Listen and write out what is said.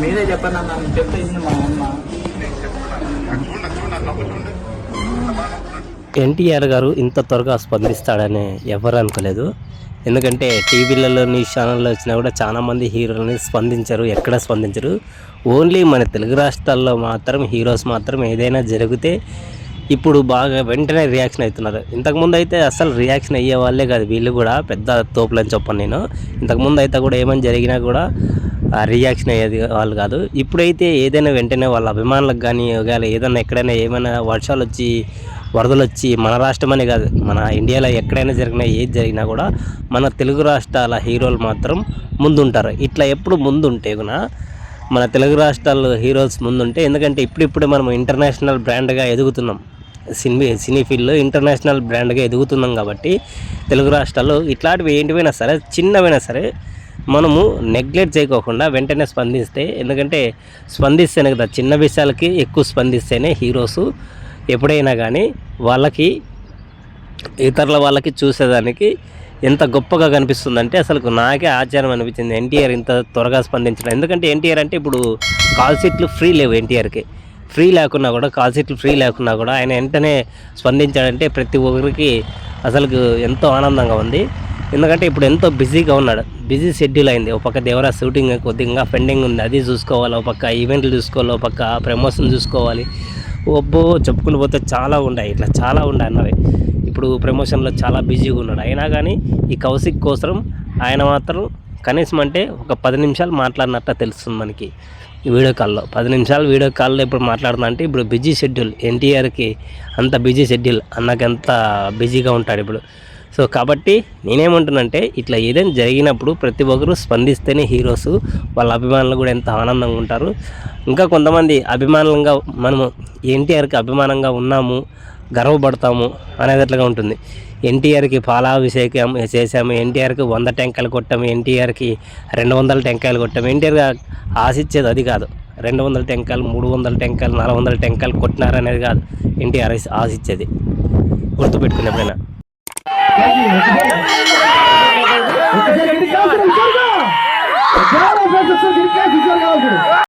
మీరే చెప్పండి అన్న చెప్తే మా అమ్మ. ఎన్టీఆర్ గారు ఇంత త్వరగా స్పందిస్తాడని ఎవరు అనుకోలేదు. ఎందుకంటే టీవీలలో న్యూస్ ఛానల్లో వచ్చినా కూడా చాలామంది హీరోలని స్పందించరు ఎక్కడ స్పందించరు. ఓన్లీ మన తెలుగు రాష్ట్రాల్లో మాత్రం హీరోస్ మాత్రం ఏదైనా జరిగితే ఇప్పుడు బాగా వెంటనే రియాక్షన్ అవుతున్నారు. ఇంతకుముందు అయితే అసలు రియాక్షన్ అయ్యే వాళ్ళే కాదు వీళ్ళు కూడా పెద్ద తోపులని చెప్పను నేను. ఇంతకుముందు అయితే కూడా ఏమైనా జరిగినా కూడా రియాక్షన్ అయ్యేది వాళ్ళు కాదు. ఇప్పుడైతే ఏదైనా వెంటనే వాళ్ళ అభిమానులకు కానీ ఒకవేళ ఏదైనా ఎక్కడైనా ఏమైనా వర్షాలు వచ్చి వరదలు వచ్చి మన రాష్ట్రం అనే కాదు మన ఇండియాలో ఎక్కడైనా జరిగినా ఏది జరిగినా కూడా మన తెలుగు రాష్ట్రాల హీరోలు మాత్రం ముందుంటారు. ఇట్లా ఎప్పుడు ముందుంటే కూడా మన తెలుగు రాష్ట్రాల హీరోస్ ముందుంటే ఎందుకంటే ఇప్పుడిప్పుడు మనం ఇంటర్నేషనల్ బ్రాండ్గా ఎదుగుతున్నాం. సినీ సినీ ఫీల్డ్లో ఇంటర్నేషనల్ బ్రాండ్గా ఎదుగుతున్నాం కాబట్టి తెలుగు రాష్ట్రాల్లో ఇట్లాంటివి ఏంటివైనా సరే చిన్నవైనా సరే మనము నెగ్లెక్ట్ చేయకోకుండా వెంటనే స్పందిస్తే ఎందుకంటే స్పందిస్తేనే కదా చిన్న విషయాలకి ఎక్కువ స్పందిస్తేనే హీరోస్ ఎప్పుడైనా కానీ వాళ్ళకి ఇతరుల వాళ్ళకి చూసేదానికి ఎంత గొప్పగా కనిపిస్తుందంటే అసలు నాకే ఆశ్చర్యం అనిపించింది. ఎన్టీఆర్ ఇంత త్వరగా స్పందించడం. ఎందుకంటే ఎన్టీఆర్ అంటే ఇప్పుడు కాల్ సీట్లు ఫ్రీ లేవు ఎన్టీఆర్కి. ఫ్రీ లేకున్నా కూడా కాల్ సీట్లు ఫ్రీ లేకున్నా కూడా ఆయన వెంటనే స్పందించాడంటే ప్రతి ఒక్కరికి అసలు ఎంతో ఆనందంగా ఉంది. ఎందుకంటే ఇప్పుడు ఎంతో బిజీగా ఉన్నాడు. బిజీ షెడ్యూల్ అయింది. ఒక పక్క దేవరా షూటింగ్ కొద్దిగా పెండింగ్ ఉంది. అది చూసుకోవాలి. ఒక పక్క ఈవెంట్లు చూసుకోవాలి. ఒక పక్క ప్రమోషన్ చూసుకోవాలి. ఒబ్బో చెప్పుకుని పోతే చాలా ఉన్నాయి. ఇట్లా చాలా ఉన్నాయి అన్నవి. ఇప్పుడు ప్రమోషన్లో చాలా బిజీగా ఉన్నాడు. అయినా కానీ ఈ కౌశిక్ కోసం ఆయన మాత్రం కనీసం అంటే ఒక పది నిమిషాలు మాట్లాడినట్ట తెలుస్తుంది మనకి. వీడియో కాల్లో. పది నిమిషాలు వీడియో కాల్లో ఇప్పుడు మాట్లాడుతున్నా అంటే ఇప్పుడు బిజీ షెడ్యూల్. ఎన్టీఆర్కి అంత బిజీ షెడ్యూల్. అన్నకంత బిజీగా ఉంటాడు ఇప్పుడు. సో కాబట్టి నేనేమంటున్నానంటే ఇట్లా ఏదైనా జరిగినప్పుడు ప్రతి ఒక్కరూ స్పందిస్తేనే హీరోస్ వాళ్ళ అభిమానులు కూడా ఎంత ఆనందంగా ఉంటారు. ఇంకా కొంతమంది అభిమానులంగా మనము ఎన్టీఆర్కి అభిమానంగా ఉన్నాము. గర్వపడతాము అనేది అట్లాగా ఉంటుంది. ఎన్టీఆర్కి పాలాభిషేకం చేసాము ఎన్టీఆర్కి వంద టెంకాయలు కొట్టాము. ఎన్టీఆర్కి రెండు వందల టెంకాయలు కొట్టాము. ఎన్టీఆర్ ఆశించేది అది కాదు. రెండు వందల టెంకాయలు మూడు వందల టెంకాయలు నాలుగు వందల టెంకాయలు కొట్టినారనేది కాదు ఎన్టీఆర్ ఆశించేది. గుర్తుపెట్టుకునే ఎప్పుడైనా